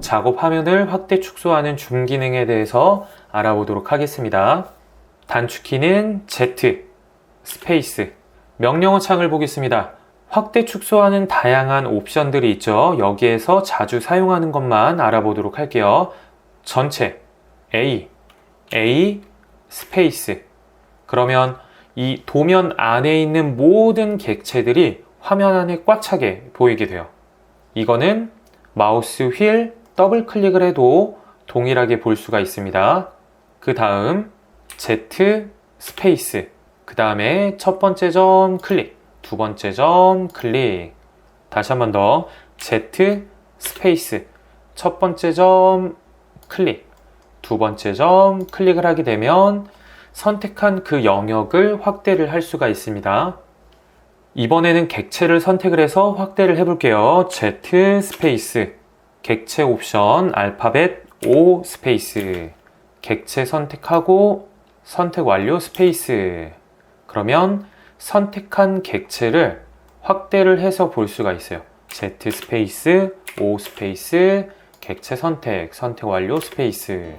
작업 화면을 확대 축소하는 줌 기능에 대해서 알아보도록 하겠습니다. 단축키는 Z, 스페이스, 명령어 창을 보겠습니다. 확대 축소하는 다양한 옵션들이 있죠. 여기에서 자주 사용하는 것만 알아보도록 할게요. 전체, A, A, 스페이스. 그러면 이 도면 안에 있는 모든 객체들이 화면 안에 꽉 차게 보이게 돼요. 이거는 마우스 휠 더블 클릭을 해도 동일하게 볼 수가 있습니다. 그 다음 Z 스페이스. 그 다음에 첫 번째 점 클릭. 두 번째 점 클릭. 다시 한 번 더. Z 스페이스. 첫 번째 점 클릭. 두 번째 점 클릭을 하게 되면 선택한 그 영역을 확대를 할 수가 있습니다. 이번에는 객체를 선택을 해서 확대를 해볼게요. Z 스페이스. 객체 옵션 알파벳 O 스페이스. 객체 선택하고 선택 완료 스페이스. 그러면 선택한 객체를 확대를 해서 볼 수가 있어요. Z 스페이스, O 스페이스, 객체 선택, 선택 완료 스페이스.